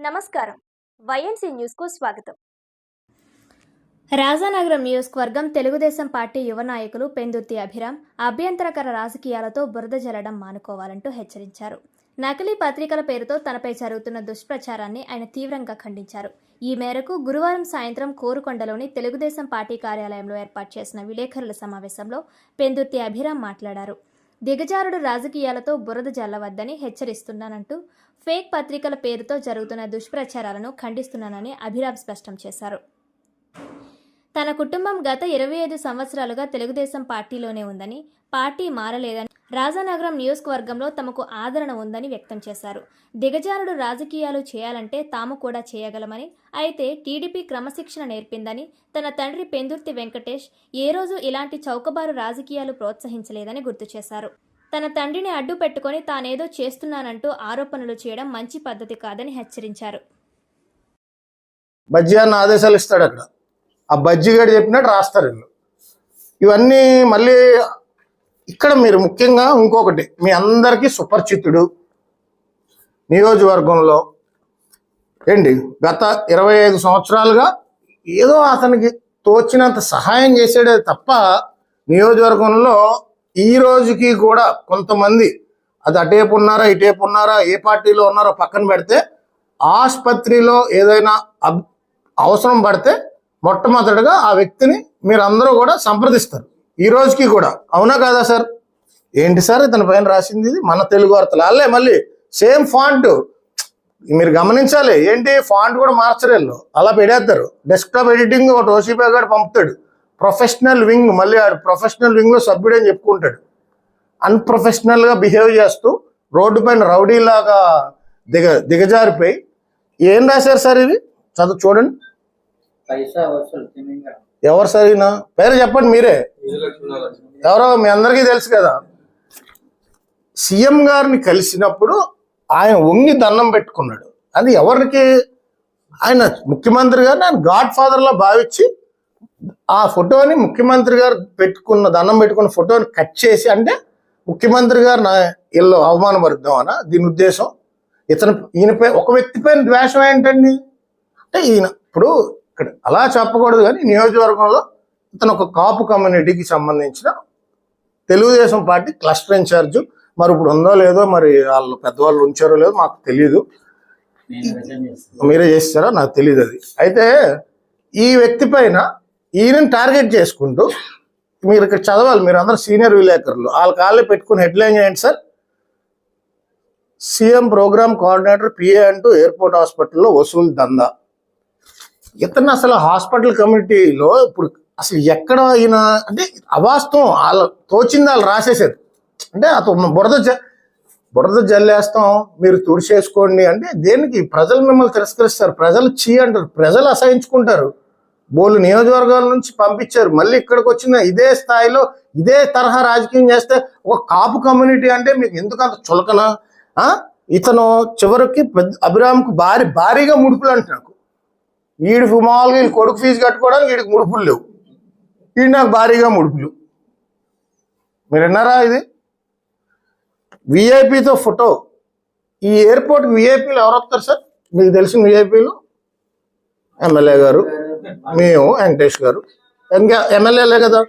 నమస్కారం. వైఎన్సీ న్యూస్కు స్వాగతం. రాజానగరం నియోజకవర్గం తెలుగుదేశం పార్టీ యువ నాయకులు పెందుర్తి అభిరామ్ అభ్యంతరకర రాజకీయాలతో బురద జల్లడం మానుకోవాలంటూ హెచ్చరించారు. నకిలీ పత్రికల పేరుతో తనపై జరుగుతున్న దుష్ప్రచారాన్ని ఆయన తీవ్రంగా ఖండించారు. ఈ మేరకు గురువారం సాయంత్రం కోరుకొండలోని తెలుగుదేశం పార్టీ కార్యాలయంలో ఏర్పాటు చేసిన విలేకరుల సమావేశంలో పెందుర్తి అభిరామ్ మాట్లాడారు. దిగజారుడు రాజకీయాలతో బురద జల్లవద్దని హెచ్చరిస్తున్నానంటూ ఫేక్ పత్రికల పేరుతో జరుగుతున్న దుష్ప్రచారాలను ఖండిస్తున్నానని అభిరామ్ స్పష్టం చేశారు. తన కుటుంబం గత ఇరవై ఐదు సంవత్సరాలుగా తెలుగుదేశం పార్టీలోనే ఉందని పార్టీ మారలేదని రాజానగరం నియోజకవర్గంలో తమకు ఆదరణ ఉందని వ్యక్తం చేశారు. దిగజారుడు రాజకీయాలు చేయాలంటే తాము కూడా చేయగలమని అయితే టీడీపీ క్రమశిక్షణ నేర్పిందని తన తండ్రి పెందుర్తి వెంకటేష్ ఏ రోజు ఇలాంటి చౌకబారు రాజకీయాలు ప్రోత్సహించలేదని గుర్తు చేశారు. తన తండ్రిని అడ్డు పెట్టుకొని తానేదో చేస్తున్నానంటూ ఆరోపణలు చేయడం మంచి పద్ధతి కాదని హెచ్చరించారు. ఆదేశాలు ఇస్తాడు అక్కడ ఆ బజ్జిగాడు చెప్పినట్టు రాస్తారు వీళ్ళు. ఇవన్నీ మళ్ళీ ఇక్కడ మీరు ముఖ్యంగా ఇంకొకటి మీ అందరికీ సుపరిచితుడు నియోజకవర్గంలో ఏంటి? గత ఇరవై ఐదు సంవత్సరాలుగా ఏదో అతనికి తోచినంత సహాయం చేసాడే తప్ప నియోజకవర్గంలో ఈ రోజుకి కూడా కొంతమంది అది అటేపు ఉన్నారా ఇటేపు ఉన్నారా ఏ పార్టీలో ఉన్నారో పక్కన పెడితే ఆసుపత్రిలో ఏదైనా అబ్- అవసరం పడితే మొట్టమొదటిగా ఆ వ్యక్తిని మీరందరూ కూడా సంప్రదిస్తారు. ఈ రోజుకి కూడా. అవునా కాదా సార్? ఏంటి సార్ ఇతని పైన రాసింది ఇది? మన తెలుగు వార్తలు. అల్లే మళ్ళీ సేమ్ ఫాంట్. మీరు గమనించాలి. ఏంటి? ఫాంట్ కూడా మార్చరు వీళ్ళు అలా పెడేస్తారు. డెస్క్టాప్ ఎడిటింగ్ ఒకటి ఓసీపీ గారు పంపుతాడు. Professional wing. మళ్ళీ ఆడు ప్రొఫెషనల్ వింగ్లో సభ్యుడు అని చెప్పుకుంటాడు. అన్ప్రొఫెషనల్గా బిహేవ్ చేస్తూ రోడ్డు పైన రౌడీలాగా దిగ దిగజారిపోయి ఏం రాశారు సార్ ఇవి చదువు చూడండి. ఎవరు సరినా పేరు చెప్పండి మీరే. ఎవరో మీ అందరికీ తెలుసు కదా. సీఎం గారిని కలిసినప్పుడు ఆయన వంగి దండం పెట్టుకున్నాడు. అది ఎవరికి? ఆయన ముఖ్యమంత్రి గారిని ఆయన గాడ్ ఫాదర్ లా భావించి ఆ ఫోటోని ముఖ్యమంత్రి గారు పెట్టుకున్న దండం పెట్టుకున్న ఫోటోని కట్ చేసి అంటే ముఖ్యమంత్రి గారు నా ఇల్లు అవమానపరుద్దామనా? దీని ఉద్దేశం. ఇతను ఈయనపై ఒక వ్యక్తి పైన ద్వేషం ఏంటండి? అంటే ఈయన ఇప్పుడు ఇక్కడ. అలా చెప్పకూడదు కానీ నియోజకవర్గంలో ఇతను ఒక కాపు కమ్యూనిటీకి సంబంధించిన తెలుగుదేశం పార్టీ క్లస్టర్ ఇన్ఛార్జ్ మరి ఇప్పుడు ఉందో లేదో మరి వాళ్ళు పెద్దవాళ్ళు ఉంచారో లేదో మాకు తెలియదు మీరే చేస్తారా? నాకు తెలియదు అది. అయితే ఈ వ్యక్తి పైన ఈయనని టార్గెట్ చేసుకుంటూ మీరు ఇక్కడ చదవాలి. మీరు అందరూ సీనియర్ విలేకరులు. వాళ్ళ కాళ్ళే పెట్టుకుని హెడ్లైన్ ఏంటి sir. CM programme coordinator PA అంటూ ఎయిర్పోర్ట్ హాస్పిటల్లో వసూలు దందా. ఇతను అసలు హాస్పిటల్ కమిటీలో ఇప్పుడు అసలు ఎక్కడ ఈయన అంటే అవాస్తవం వాళ్ళ తోచింది వాళ్ళు రాసేసారు అంటే అతను బురద జ- బురద జల్లేస్తాం మీరు తుడిచేసుకోండి అంటే దేనికి? ప్రజలు మిమ్మల్ని తిరస్కరిస్తారు. ప్రజలు చీ అంటారు. ప్రజలు అసహించుకుంటారు. బోలు నియోజకవర్గాల నుంచి పంపించారు. మళ్ళీ ఇక్కడికి వచ్చిన ఇదే స్థాయిలో ఇదే తరహా రాజకీయం చేస్తే ఒక కాపు కమ్యూనిటీ అంటే మీకు ఎందుకు అంత చులకన? ఇతను చివరికి పెద్ద అభిరామ్కు భారీ భారీగా ముడుపులు అంటున్నాడు వీడి మామూలుగా వీళ్ళు కొడుకు ఫీజు కట్టుకోవడానికి వీడికి ముడుపులు లేవు. వీడు నాకు భారీగా ముడుపులు. మీరు విన్నారా ఇది? విఐపితో ఫోటో. ఈ ఎయిర్పోర్ట్ విఐపీలు ఎవరు వస్తారు సార్? మీకు తెలిసిన విఐపీలు ఎమ్మెల్యే గారు మేము వెంకటేష్ గారు. ఇంకా ఎమ్మెల్యేలే కదా.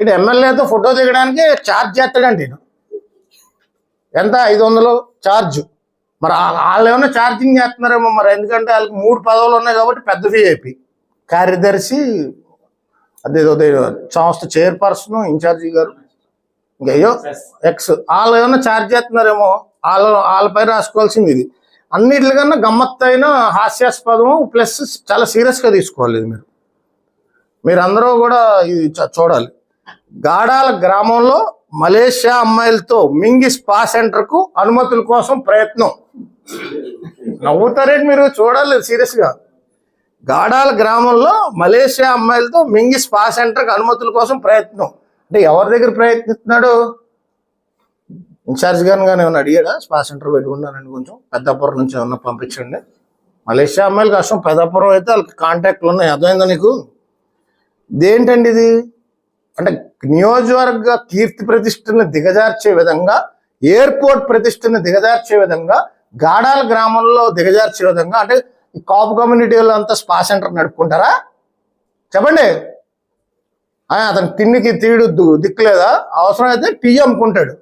ఇటు ఎమ్మెల్యేతో ఫోటో దిగడానికి ఛార్జ్ చేస్తాడండి ఎంత? ఐదు వందలు ఛార్జ్. మరి ఆ- వాళ్ళు ఏమైనా ఛార్జింగ్ చేస్తున్నారేమో మరి. ఎందుకంటే వాళ్ళకి మూడు పదవులు ఉన్నాయి కాబట్టి పెద్ద విఐపి కార్యదర్శి అదేదో సంస్థ చైర్పర్సన్ ఇన్ఛార్జి గారు ఇంకా అయ్యో ఎక్స్ వాళ్ళు ఏమైనా ఛార్జ్ చేస్తున్నారేమో వాళ్ళ వాళ్ళపై రాసుకోవాల్సింది ఇది. అన్నిటికన్నా గమ్మత్తైన హాస్యాస్పదము ప్లస్ చాలా సీరియస్గా తీసుకోవాలి ఇది మీరు. మీరందరూ కూడా ఇది చూడాలి. గాడాల గ్రామంలో మలేషియా అమ్మాయిలతో మింగి స్పా సెంటర్కు అనుమతుల కోసం ప్రయత్నం. నవ్వుతారేంటి మీరు? చూడాలి సీరియస్గా. గాడాల గ్రామంలో మలేషియా అమ్మాయిలతో మింగి స్పా సెంటర్కి అనుమతుల కోసం ప్రయత్నం. అంటే ఎవరి దగ్గర ప్రయత్నిస్తున్నాడు? ఇన్ఛార్జ్ గారిని కానీ ఏమైనా అడిగాడా? స్పా సెంటర్ పెట్టుకున్నారండి కొంచెం? పెద్దాపురం నుంచి ఏమన్నా పంపించండి. మలేషియా అమ్మాయిలు కష్టం పెద్దాపురం అయితే వాళ్ళకి కాంటాక్ట్లు ఉన్నాయి. అర్థమైందా నీకు? ఇదేంటండి ఇది? అంటే నియోజకవర్గ కీర్తి ప్రతిష్టను దిగజార్చే విధంగా ఎయిర్పోర్ట్ ప్రతిష్టను దిగజార్చే విధంగా గాడాల గ్రామంలో దిగజార్చే విధంగా అంటే ఈ కాపు కమ్యూనిటీలో అంతా స్పా సెంటర్ నడుపుకుంటారా? చెప్పండి. అతను తిండికి తీడు దిక్కులేదా? అవసరం అయితే టీ అమ్ముకుంటాడు.